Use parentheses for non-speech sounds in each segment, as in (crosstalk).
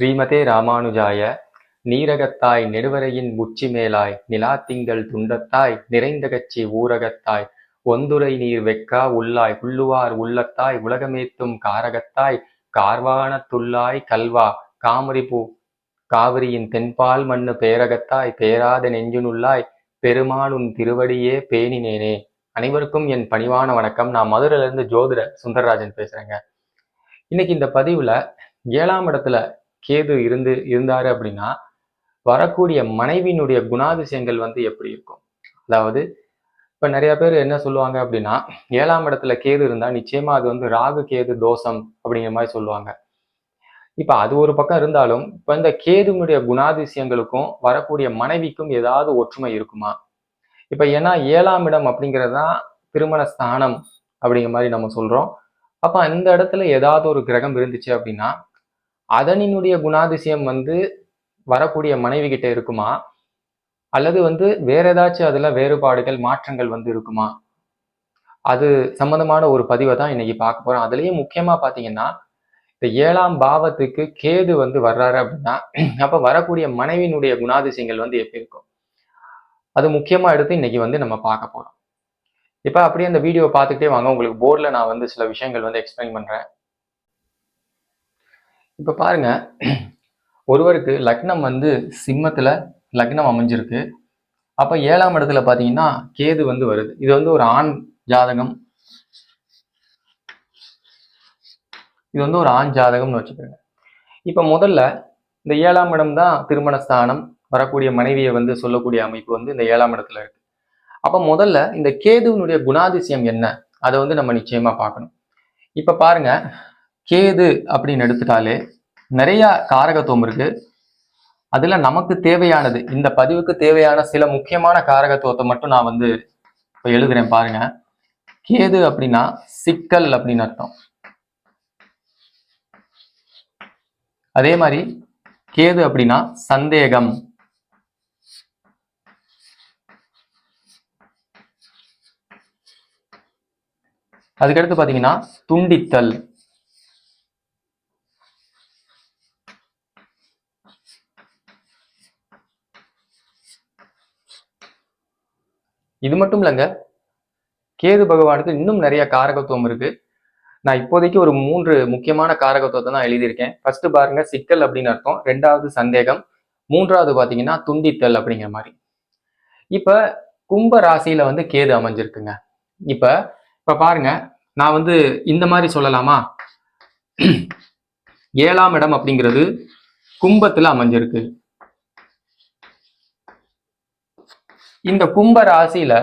ஸ்ரீமதே ராமானுஜாய நீரகத்தாய் நெடுவரையின் உச்சி மேலாய் நிலாத்திங்கள் துண்டத்தாய் நிறைந்தகச்சி ஊரகத்தாய் ஒந்துரை நீர் வெக்கா உள்ளாய் உள்ளுவார் உள்ளத்தாய் உலகமேத்தும் காரகத்தாய் கார்வானத்துள்ளாய் கல்வா காமரிபூ காவிரியின் தென்பால் மண்ணு பேரகத்தாய் பேராத நெஞ்சுனுள்ளாய் பெருமானுன் திருவடியே பேணினேனே. அனைவருக்கும் என் பணிவான வணக்கம். நான் மதுரையில இருந்து ஜோதிட சுந்தரராஜன் பேசுறேங்க. இன்னைக்கு இந்த பதிவுல ஏழாம் இடத்துல கேது இருந்து இருந்தாரு அப்படின்னா வரக்கூடிய மனைவியினுடைய குணாதிசயங்கள் வந்து எப்படி இருக்கும்? அதாவது இப்ப நிறைய பேர் என்ன சொல்லுவாங்க அப்படின்னா ஏழாம் இடத்துல கேது இருந்தா நிச்சயமா அது வந்து ராகு கேது தோஷம் அப்படிங்கிற மாதிரி சொல்லுவாங்க. இப்ப அது ஒரு பக்கம் இருந்தாலும் இப்ப இந்த கேதுனுடைய குணாதிசயங்களுக்கும் வரக்கூடிய மனைவிக்கும் ஏதாவது ஒற்றுமை இருக்குமா? இப்ப ஏன்னா ஏழாம் இடம் அப்படிங்கிறது தான் திருமண ஸ்தானம் அப்படிங்கிற மாதிரி நம்ம சொல்றோம். அப்ப அந்த இடத்துல ஏதாவது ஒரு கிரகம் இருந்துச்சு அப்படின்னா அதனினுடைய குணாதிசயம் வந்து வரக்கூடிய மனைவி கிட்ட இருக்குமா? அல்லது வந்து வேற ஏதாச்சும் அதுல வேறுபாடுகள் மாற்றங்கள் வந்து இருக்குமா? அது சம்பந்தமான ஒரு பதிவை தான் இன்னைக்கு பார்க்க போறோம். அதுலயும் முக்கியமா பாத்தீங்கன்னா இந்த ஏழாம் பாவத்துக்கு கேது வந்து வர்றாரு அப்படின்னா அப்ப வரக்கூடிய மனைவியினுடைய குணாதிசயங்கள் வந்து எப்படி இருக்கும்? அது முக்கியமா எடுத்து இன்னைக்கு வந்து நம்ம பார்க்க போறோம். இப்ப அப்படியே அந்த வீடியோ பார்த்துக்கிட்டே வாங்க. உங்களுக்கு போர்டில் நான் வந்து சில விஷயங்கள் வந்து எக்ஸ்பிளைன் பண்றேன். இப்ப பாருங்க ஒருவருக்கு லக்னம் வந்து சிம்மத்துல லக்னம் அமைஞ்சிருக்கு. அப்ப ஏழாம் இடத்துல பாத்தீங்கன்னா கேது வந்து வருது. இது வந்து ஒரு ஆண் ஜாதகம். இது வந்து ஒரு ஆண் ஜாதகம்னு வச்சுக்கோங்க. இப்ப முதல்ல இந்த ஏழாம் இடம் தான் திருமண ஸ்தானம். வரக்கூடிய மனைவியை வந்து சொல்லக்கூடிய அமைப்பு வந்து இந்த ஏழாம் இடத்துல இருக்கு. அப்ப முதல்ல இந்த கேதுவினுடைய குணாதிசயம் என்ன? அதை வந்து நம்ம நிச்சயமா பார்க்கணும். இப்ப பாருங்க கேது அப்படின்னு எடுத்துட்டாலே நிறைய காரகத்துவம் இருக்கு. அதுல நமக்கு தேவையானது இந்த பதிவுக்கு தேவையான சில முக்கியமான காரகத்துவத்தை மட்டும் நான் வந்து இப்போ எழுதுறேன் பாருங்க. கேது அப்படின்னா சிக்கல் அப்படின்னு அர்த்தம். அதே மாதிரி கேது அப்படின்னா சந்தேகம். அதுக்கடுத்து பார்த்தீங்கன்னா துண்டித்தல். இது மட்டும் இல்லைங்க. கேது பகவானுக்கு இன்னும் நிறைய காரகத்துவம் இருக்கு. நான் இப்போதைக்கு ஒரு மூன்று முக்கியமான காரகத்துவத்தை தான் எழுதியிருக்கேன். ஃபர்ஸ்ட் பாருங்க சிக்கல் அப்படின்னு அர்த்தம். ரெண்டாவது சந்தேகம். மூன்றாவது பார்த்தீங்கன்னா துண்டித்தல் அப்படிங்கிற மாதிரி. இப்போ கும்ப ராசியில வந்து கேது அமைஞ்சிருக்குங்க. இப்போ இப்போ பாருங்க நான் வந்து இந்த மாதிரி சொல்லலாமா? ஏழாம் இடம் அப்படிங்கிறது கும்பத்தில் அமைஞ்சிருக்கு. இந்த கும்ப ராசியில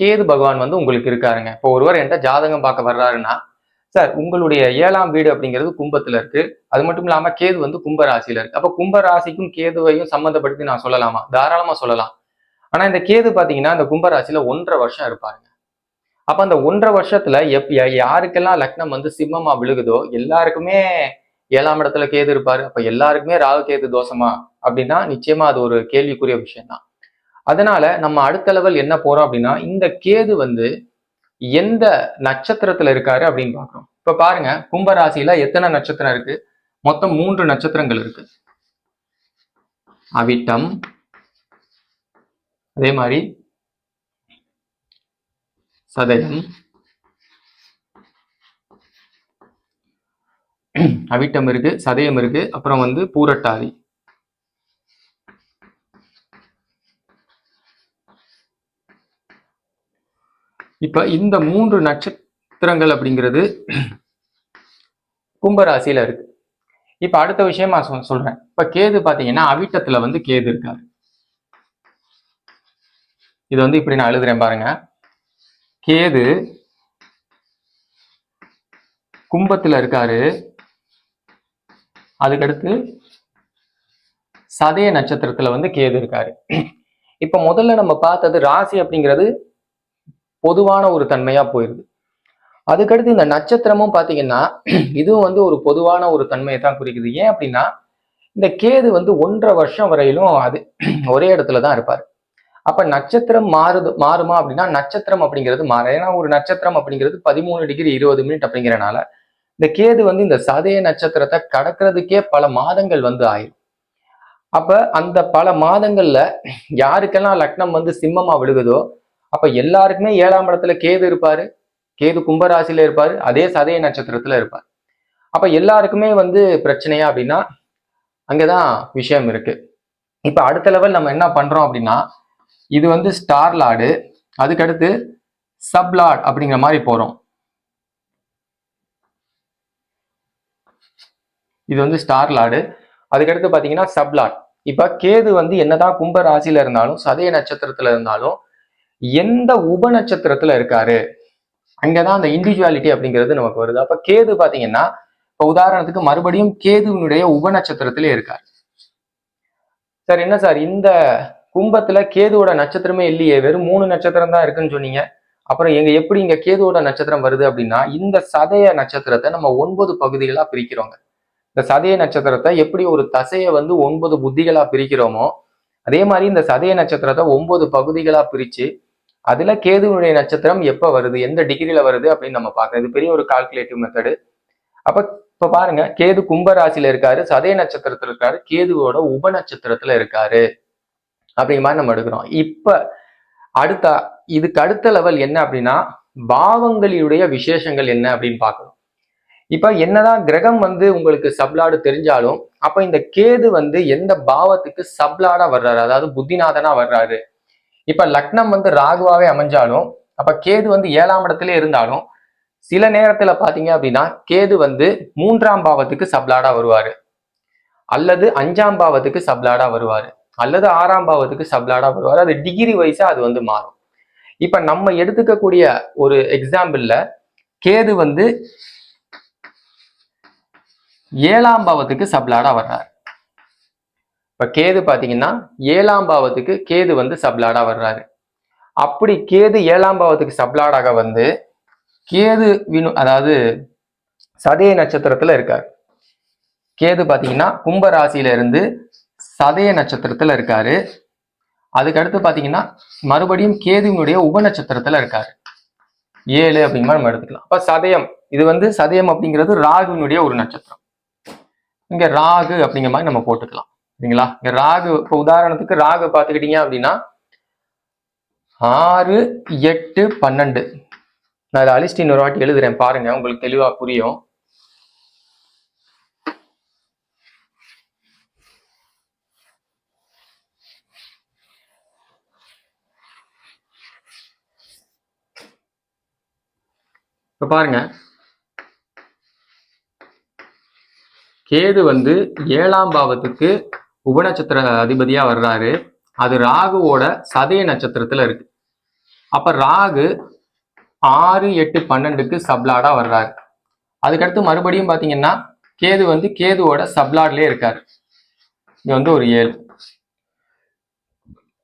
கேது பகவான் வந்து உங்களுக்கு இருக்காருங்க. இப்போ ஒருவர் என்கிட்ட ஜாதகம் பார்க்க வர்றாருன்னா சார் உங்களுடைய ஏழாம் வீடு அப்படிங்கிறது கும்பத்துல இருக்கு. அது மட்டும் இல்லாம கேது வந்து கும்ப ராசியில இருக்கு. அப்ப கும்ப ராசிக்கும் கேதுவையும் சம்மந்தப்படுத்தி நான் சொல்லலாமா? தாராளமா சொல்லலாம். ஆனா இந்த கேது பாத்தீங்கன்னா இந்த கும்ப ராசியில ஒன்றரை வருஷம் இருப்பாருங்க. அப்ப அந்த ஒன்றரை வருஷத்துல எப் யாருக்கெல்லாம் லக்னம் வந்து சிம்மமா விழுகுதோ எல்லாருக்குமே ஏழாம் இடத்துல கேது இருப்பாரு. அப்ப எல்லாருக்குமே ராகு கேது தோஷமா? அப்படின்னா நிச்சயமா அது ஒரு கேள்விக்குரிய விஷயம் தான் அதனால நம்ம அடுத்த லெவல் என்ன போறோம் அப்படின்னா இந்த கேது வந்து எந்த நட்சத்திரத்துல இருக்காரு அப்படின்னு பாக்குறோம் இப்ப பாருங்க கும்பராசியில எத்தனை நட்சத்திரம் இருக்கு? மொத்தம் மூன்று நட்சத்திரங்கள் இருக்கு. அவிட்டம் அதே மாதிரி சதயம் அவிட்டம் இருக்கு சதயம் இருக்கு அப்புறம் வந்து பூரட்டாதி. இப்ப இந்த மூன்று நட்சத்திரங்கள் அப்படிங்கிறது கும்பராசியில இருக்கு. இப்ப அடுத்த விஷயமா நான் சொல்றேன். இப்ப கேது பாத்தீங்கன்னா அவிட்டத்துல வந்து கேது இருக்காரு. இது வந்து இப்படி நான் எழுதுறேன் பாருங்க. கேது கும்பத்துல இருக்காரு. அதுக்கடுத்து சதய நட்சத்திரத்துல வந்து கேது இருக்காரு. இப்ப முதல்ல நம்ம பார்த்தது ராசி அப்படிங்கிறது பொதுவான ஒரு தன்மையா போயிருது. அதுக்கடுத்து இந்த நட்சத்திரமும் பாத்தீங்கன்னா (clears throat) இதுவும் வந்து ஒரு பொதுவான ஒரு தன்மையை தான் குறிக்குது. ஏன் அப்படின்னா இந்த கேது வந்து ஒன்றரை வருஷம் வரையிலும் அது (clears throat) ஒரே இடத்துல தான் இருப்பார். அப்ப நட்சத்திரம் மாறுது மாறுமா அப்படின்னா நட்சத்திரம் அப்படிங்கிறது மாறும் ஏன்னா ஒரு நட்சத்திரம் அப்படிங்கிறது பதிமூணு டிகிரி இருபது மினிட் அப்படிங்கிறனால இந்த கேது வந்து இந்த சதய நட்சத்திரத்தை கடக்கிறதுக்கே பல மாதங்கள் வந்து ஆயிரும். அப்ப அந்த பல மாதங்கள்ல யாருக்கெல்லாம் லக்னம் வந்து சிம்மமா விழுகுதோ அப்ப எல்லாருக்குமே ஏழாம் இடத்துல கேது இருப்பாரு. கேது கும்பராசியில இருப்பாரு. அதே சதய நட்சத்திரத்துல இருப்பார். அப்ப எல்லாருக்குமே வந்து பிரச்சனையா அப்படின்னா அங்கதான் விஷயம் இருக்கு. இப்ப அடுத்த லெவல் நம்ம என்ன பண்றோம் அப்படின்னா இது வந்து ஸ்டார் லார்டு அதுக்கடுத்து சப் லார்ட் அப்படிங்கிற மாதிரி போறோம். இது வந்து ஸ்டார் லார்டு அதுக்கடுத்து பாத்தீங்கன்னா சப் லார்ட் இப்ப கேது வந்து என்னதான் கும்ப ராசியில இருந்தாலும் சதய நட்சத்திரத்துல இருந்தாலும் எந்த உப நட்சத்திரத்துல இருக்காரு? அங்கதான் அந்த இண்டிவிஜுவாலிட்டி அப்படிங்கிறது நமக்கு வருது. அப்ப கேது பாத்தீங்கன்னா இப்ப உதாரணத்துக்கு மறுபடியும் கேதுவினுடைய உப நட்சத்திரத்திலே இருக்கார். சார் என்ன சார்? இந்த கும்பத்துல கேதுவோட நட்சத்திரமே இல்லையே. வெறும் மூணு நட்சத்திரம் தான் இருக்குன்னு சொன்னீங்க. அப்புறம் எங்க எப்படி இங்க கேதுவோட நட்சத்திரம் வருது அப்படின்னா இந்த சதய நட்சத்திரத்தை நம்ம ஒன்பது பகுதிகளா பிரிக்கிறோங்க. இந்த சதய நட்சத்திரத்தை எப்படி ஒரு தசையை வந்து ஒன்பது புத்திகளா பிரிக்கிறோமோ அதே மாதிரி இந்த சதய நட்சத்திரத்தை ஒன்பது பகுதிகளா பிரிச்சு அதுல கேதுவினுடைய நட்சத்திரம் எப்ப வருது எந்த டிகிரியில் வருது அப்படின்னு நம்ம பார்க்கறது பெரிய ஒரு கால்குலேட்டிவ் மெத்தடு அப்ப இப்ப பாருங்க கேது கும்ப ராசியில இருக்காரு சதய நட்சத்திரத்துல இருக்காரு கேதுவோட உப நட்சத்திரத்துல இருக்காரு. அப்படிங்கிற மாதிரி நம்ம எடுக்கிறோம். இப்ப அடுத்த இதுக்கு அடுத்த லெவல் என்ன அப்படின்னா பாவங்களினுடைய விசேஷங்கள் என்ன அப்படின்னு பார்க்கணும். இப்ப என்னதான் கிரகம் வந்து உங்களுக்கு சப்லாடு தெரிஞ்சாலும் அப்ப இந்த கேது வந்து எந்த பாவத்துக்கு சப்லாடா வர்றாரு? அதாவது புத்திநாதனா வர்றாரு. இப்ப லக்னம் வந்து ராகுவாவே அமைஞ்சாலும் அப்ப கேது வந்து ஏழாம் இடத்துல இருந்தாலும் சில நேரத்துல பாத்தீங்க அப்படின்னா கேது வந்து மூன்றாம் பாவத்துக்கு சப்லாடா வருவாரு. அல்லது அஞ்சாம் பாவத்துக்கு சப்லாடா வருவாரு. அல்லது ஆறாம் பாவத்துக்கு சப்லாடா வருவாரு. அது டிகிரி வைஸா அது வந்து மாறும். இப்ப நம்ம எடுத்துக்கக்கூடிய ஒரு எக்ஸாம்பிள்ல கேது வந்து ஏழாம் பாவத்துக்கு சப்லாடா வர்றாரு. இப்போ கேது பார்த்தீங்கன்னா ஏழாம் பாவத்துக்கு கேது வந்து சப்லாடாக வர்றாரு. அப்படி கேது ஏழாம் பாவத்துக்கு சப்லாடாக வந்து கேது வினு அதாவது சதய நட்சத்திரத்தில் இருக்கார். கேது பார்த்தீங்கன்னா கும்ப ராசியில இருந்து சதய நட்சத்திரத்தில் இருக்காரு. அதுக்கடுத்து பார்த்தீங்கன்னா மறுபடியும் கேதுவினுடைய உப நட்சத்திரத்தில் இருக்காரு. ஏழு அப்படிங்கிற நம்ம எடுத்துக்கலாம். அப்போ சதயம் இது வந்து சதயம் அப்படிங்கிறது ராகுவினுடைய ஒரு நட்சத்திரம். இங்கே ராகு அப்படிங்கிற மாதிரி நம்ம போட்டுக்கலாம். சரிங்களா? இங்க ராகு இப்போ உதாரணத்துக்கு ராகு பார்த்துக்கிட்டீங்க அப்படின்னா ஆறு எட்டு பன்னெண்டு. நான் இதை அலிஸ்ட் இன்னொரு வாட்டி எழுதுறேன் பாருங்க உங்களுக்கு தெளிவா புரியும். இப்ப பாருங்க. கேது வந்து ஏழாம் பாவத்துக்கு உபநட்சத்திர அதிபதியா வர்றாரு. அது ராகுவோட சதய நட்சத்திரத்துல இருக்கு. அப்ப ராகு ஆறு எட்டு பன்னெண்டுக்கு சப்லாடா வர்றாரு. அதுக்கடுத்து மறுபடியும் பாத்தீங்கன்னா கேது வந்து கேதுவோட சப்லாட்லயே இருக்காரு. இது வந்து ஒரு ஏழு.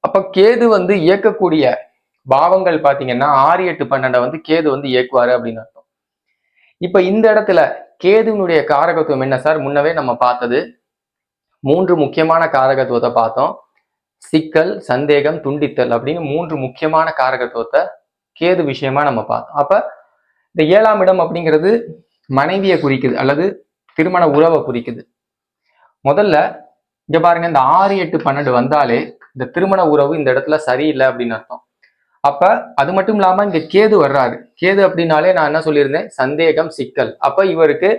அப்ப கேது வந்து இயக்கக்கூடிய பாவங்கள் பாத்தீங்கன்னா ஆறு எட்டு பன்னெண்டை வந்து கேது வந்து இயக்குவாரு அப்படின்னு அர்த்தம். இப்ப இந்த இடத்துல கேதுவினுடைய காரகத்துவம் என்ன சார்? முன்னவே நம்ம பார்த்தது மூன்று முக்கியமான காரகத்துவத்தை பார்த்தோம். சிக்கல் சந்தேகம் துண்டித்தல் அப்படின்னு மூன்று முக்கியமான காரகத்துவத்தை கேது விஷயமா நம்ம பார்த்தோம். அப்ப இந்த ஏழாம் இடம் அப்படிங்கிறது மனைவியை குறிக்குது அல்லது திருமண உறவை குறிக்குது. முதல்ல இங்க பாருங்க இந்த ஆறு எட்டு பன்னெண்டு வந்தாலே இந்த திருமண உறவு இந்த இடத்துல சரியில்லை அப்படின்னு அர்த்தம். அப்ப அது மட்டும் இல்லாம இங்க கேது வர்றாரு. கேது அப்படின்னாலே நான் என்ன சொல்லியிருந்தேன்? சந்தேகம் சிக்கல். அப்ப இவருக்கு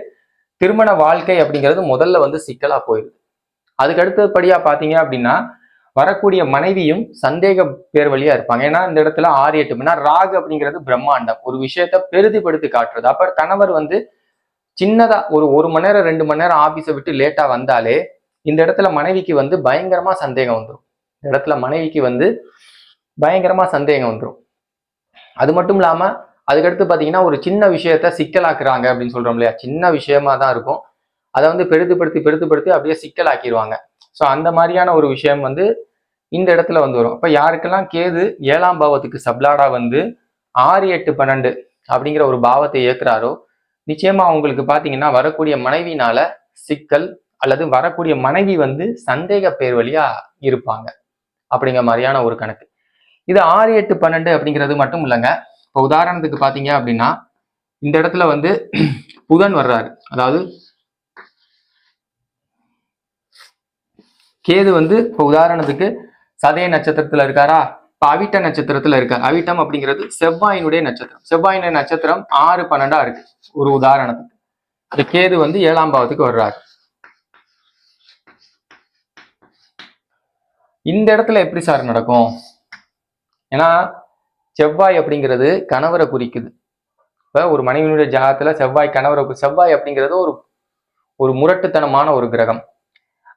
திருமண வாழ்க்கை அப்படிங்கிறது முதல்ல வந்து சிக்கலா போயிருது. அதுக்கு அடுத்தபடியாக பார்த்தீங்க அப்படின்னா வரக்கூடிய மனைவியும் சந்தேக பேர் வழியா இருப்பாங்க. ஏன்னா இந்த இடத்துல ஆறு எட்டு ராகு அப்படிங்கிறது பிரம்மாண்டம். ஒரு விஷயத்த பெருதிப்படுத்தி காட்டுறது. அப்ப கணவர் வந்து சின்னதா ஒரு ஒரு மணி நேரம் ரெண்டு மணி நேரம் ஆபீஸை விட்டு லேட்டா வந்தாலே இந்த இடத்துல மனைவிக்கு வந்து பயங்கரமா சந்தேகம் வந்துடும் இந்த இடத்துல மனைவிக்கு வந்து பயங்கரமா சந்தேகம் வந்துடும் அது மட்டும் இல்லாம அதுக்கடுத்து பாத்தீங்கன்னா ஒரு சின்ன விஷயத்த சிக்கலாக்குறாங்க அப்படின்னு சொல்றோம் இல்லையா? சின்ன விஷயமா தான் இருக்கும். அதை வந்து பெருத்துப்படுத்தி பெருத்துப்படுத்தி அப்படியே சிக்கலாக்கிடுவாங்க ஸோ அந்த மாதிரியான ஒரு விஷயம் வந்து இந்த இடத்துல வந்து வரும். இப்போ யாருக்கெல்லாம் கேது ஏழாம் பாவத்துக்கு சப்லாடா வந்து ஆறு எட்டு பன்னெண்டு அப்படிங்கிற ஒரு பாவத்தை இயக்குறாரோ நிச்சயமா அவங்களுக்கு பார்த்தீங்கன்னா வரக்கூடிய மனைவினால சிக்கல் அல்லது வரக்கூடிய மனைவி வந்து சந்தேக பேர் வழியா இருப்பாங்க. அப்படிங்கிற மாதிரியான ஒரு கணக்கு. இது ஆறு எட்டு பன்னெண்டு அப்படிங்கிறது மட்டும் இல்லைங்க. இப்போ உதாரணத்துக்கு பார்த்தீங்க அப்படின்னா இந்த இடத்துல வந்து புதன் வர்றாரு. அதாவது கேது வந்து இப்போ உதாரணத்துக்கு சதய நட்சத்திரத்துல இருக்காரா? இப்ப அவிட்ட நட்சத்திரத்துல இருக்கார். அவிட்டம் அப்படிங்கிறது செவ்வாயினுடைய நட்சத்திரம். செவ்வாயினுடைய நட்சத்திரம் ஆறு பன்னெண்டா இருக்கு. ஒரு உதாரணத்துக்கு. இந்த கேது வந்து ஏழாம் பாவத்துக்கு வர்றாரு. இந்த இடத்துல எப்படி சார் நடக்கும்? ஏன்னா செவ்வாய் அப்படிங்கிறது கணவரை குறிக்குது. இப்ப ஒரு மனைவியினுடைய ஜாகத்துல செவ்வாய் கணவரை செவ்வாய் அப்படிங்கிறது ஒரு ஒரு முரட்டுத்தனமான ஒரு கிரகம்.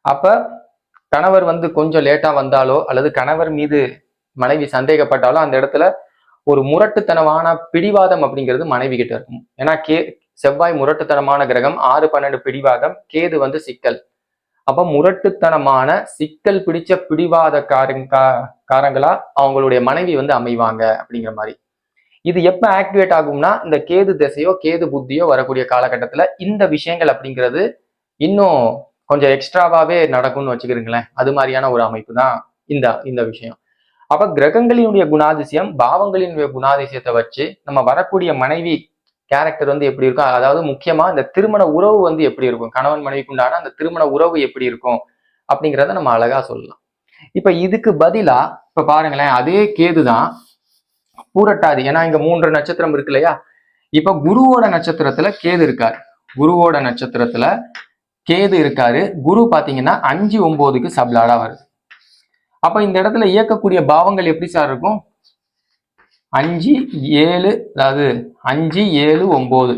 அப்ப கணவர் வந்து கொஞ்சம் லேட்டா வந்தாலோ அல்லது கணவர் மீது மனைவி சந்தேகப்பட்டாலோ அந்த இடத்துல ஒரு முரட்டுத்தனமான பிடிவாதம் அப்படிங்கிறது மனைவி கிட்ட இருக்கும். ஏன்னா கே செவ்வாய் முரட்டுத்தனமான கிரகம் ஆறு பன்னெண்டு பிடிவாதம் கேது வந்து சிக்கல். அப்ப முரட்டுத்தனமான சிக்கல் பிடிச்ச பிடிவாத காரங்க காரங்களா அவங்களுடைய மனைவி வந்து அமைவாங்க அப்படிங்கிற மாதிரி. இது எப்ப ஆக்டிவேட் ஆகும்னா இந்த கேது திசையோ கேது புத்தியோ வரக்கூடிய காலகட்டத்துல இந்த விஷயங்கள் அப்படிங்கிறது இன்னும் கொஞ்சம் எக்ஸ்ட்ராவாவே நடக்கும்னு வச்சுக்கிறீங்களேன். அது மாதிரியான ஒரு அமைப்பு தான் இந்த இந்த விஷயம். அப்ப கிரகங்களினுடைய குணாதிசயம் பாவங்களினுடைய குணாதிசயத்தை வச்சு நம்ம வரக்கூடிய மனைவி கேரக்டர் வந்து எப்படி இருக்கும்? அதாவது முக்கியமா இந்த திருமண உறவு வந்து எப்படி இருக்கும்? கணவன் மனைவிக்கு உண்டான அந்த திருமண உறவு எப்படி இருக்கும்? அப்படிங்கிறத நம்ம அழகா சொல்லலாம். இப்ப இதுக்கு பதிலா இப்ப பாருங்களேன் அதே கேதுதான் பூரட்டாதி. ஏன்னா இங்க மூன்று நட்சத்திரம் இருக்கு இல்லையா? இப்ப குருவோட நட்சத்திரத்துல கேது இருக்காரு. குருவோட நட்சத்திரத்துல கேது இருக்காரு. குரு பார்த்தீங்கன்னா அஞ்சு ஒம்போதுக்கு சப்லாடா வருது. அப்போ இந்த இடத்துல இயக்கக்கூடிய பாவங்கள் எப்படி சார் இருக்கும்? அஞ்சு ஏழு அதாவது அஞ்சு ஏழு ஒம்போது.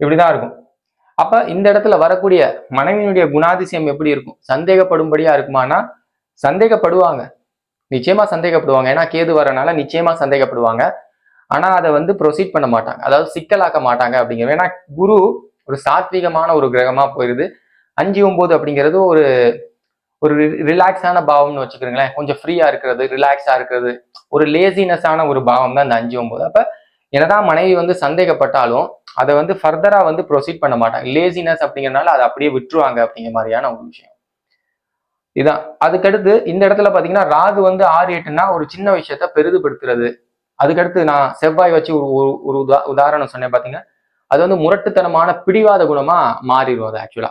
இப்படிதான் இருக்கும். அப்ப இந்த இடத்துல வரக்கூடிய மனைவியினுடைய குணாதிசயம் எப்படி இருக்கும்? சந்தேகப்படும்படியா இருக்குமானா சந்தேகப்படுவாங்க. நிச்சயமா சந்தேகப்படுவாங்க. ஏன்னா கேது வரனால நிச்சயமா சந்தேகப்படுவாங்க. ஆனா அதை வந்து ப்ரொசீட் பண்ண மாட்டாங்க. அதாவது சிக்கலாக்க மாட்டாங்க அப்படிங்கிற ஏன்னா குரு ஒரு சாத்வீகமான ஒரு கிரகமா போயிருது. அஞ்சு ஒன்பது அப்படிங்கிறது ஒரு ஒரு ரிலாக்ஸான பாவம்னு வச்சுக்கிறீங்களேன். கொஞ்சம் ஃப்ரீயா இருக்கிறது ரிலாக்ஸா இருக்கிறது. ஒரு லேசினஸான ஒரு பாவம் தான் இந்த அஞ்சு ஒன்பது அப்ப என்னதான் மனைவி வந்து சந்தேகப்பட்டாலும் அதை வந்து ஃபர்தரா வந்து ப்ரொசீட் பண்ண மாட்டாங்க. லேசினஸ் அப்படிங்கறனால அதை அப்படியே விட்டுருவாங்க அப்படிங்கிற மாதிரியான ஒரு விஷயம். இதான். அதுக்கடுத்து இந்த இடத்துல பாத்தீங்கன்னா ராகு வந்து ஆறு எட்டுனா ஒரு சின்ன விஷயத்த பெரிதுபடுத்துறது. அதுக்கடுத்து நான் செவ்வாய் வச்சு ஒரு ஒரு- உதா உதாரணம் சொன்னேன் பார்த்தீங்கன்னா அது வந்து முரட்டுத்தனமான பிடிவாத குணமா மாறிடும் அது ஆக்சுவலா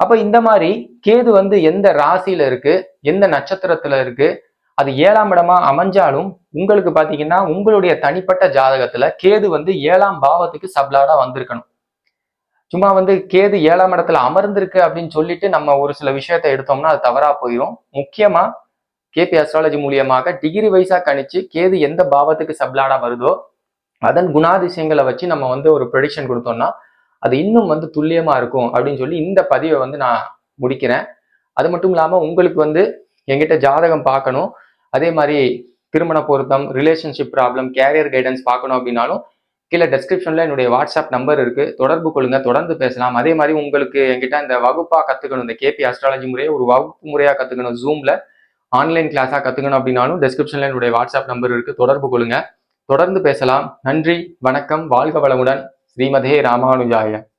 அப்ப இந்த மாதிரி கேது வந்து எந்த ராசியில இருக்கு எந்த நட்சத்திரத்துல இருக்கு அது ஏழாம் இடமா அமைஞ்சாலும் உங்களுக்கு பாத்தீங்கன்னா உங்களுடைய தனிப்பட்ட ஜாதகத்துல கேது வந்து ஏழாம் பாவத்துக்கு சப்லாடா வந்திருக்கணும். சும்மா வந்து கேது ஏழாம் இடத்துல அமர்ந்திருக்கு அப்படின்னு சொல்லிட்டு நம்ம ஒரு சில விஷயத்த எடுத்தோம்னா அது தவறா போயிடும் முக்கியமா கேபி அஸ்ட்ராலஜி மூலியமாக டிகிரி வைஸா கணிச்சு கேது எந்த பாவத்துக்கு சப்லாடா வருதோ அதன் குணாதிசயங்களை வச்சு நம்ம வந்து ஒரு ப்ரெடிக்ஷன் கொடுத்தோம்னா அது இன்னும் வந்து துல்லியமா இருக்கும் அப்படின்னு சொல்லி இந்த பதிவை வந்து நான் முடிக்கிறேன். அது மட்டும் இல்லாம உங்களுக்கு வந்து எங்கிட்ட ஜாதகம் பார்க்கணும். அதே மாதிரி திருமண பொருத்தம் ரிலேஷன்ஷிப் ப்ராப்ளம் கேரியர் கைடன்ஸ் பார்க்கணும் அப்படின்னாலும் கீழே டெஸ்கிரிப்ஷன்ல என்னுடைய வாட்ஸ்அப் நம்பர் இருக்கு. தொடர்பு கொள்ளுங்க தொடர்ந்து பேசலாம். அதே மாதிரி உங்களுக்கு எங்கிட்ட இந்த வகுப்பா கத்துக்கணும் இந்த கேபி அஸ்ட்ராலஜி முறையை ஒரு வகுப்பு முறையா கத்துக்கணும் ஜூம்ல ஆன்லைன் கிளாஸா கத்துக்கணும் அப்படின்னாலும் டெஸ்கிரிப்ஷன்ல என்னுடைய வாட்ஸ்அப் நம்பர் இருக்கு. தொடர்பு கொள்ளுங்க. தொடர்ந்து பேசலாம். நன்றி வணக்கம் வாழ்க வளமுடன். ஸ்ரீமதே ராமானுஜாய.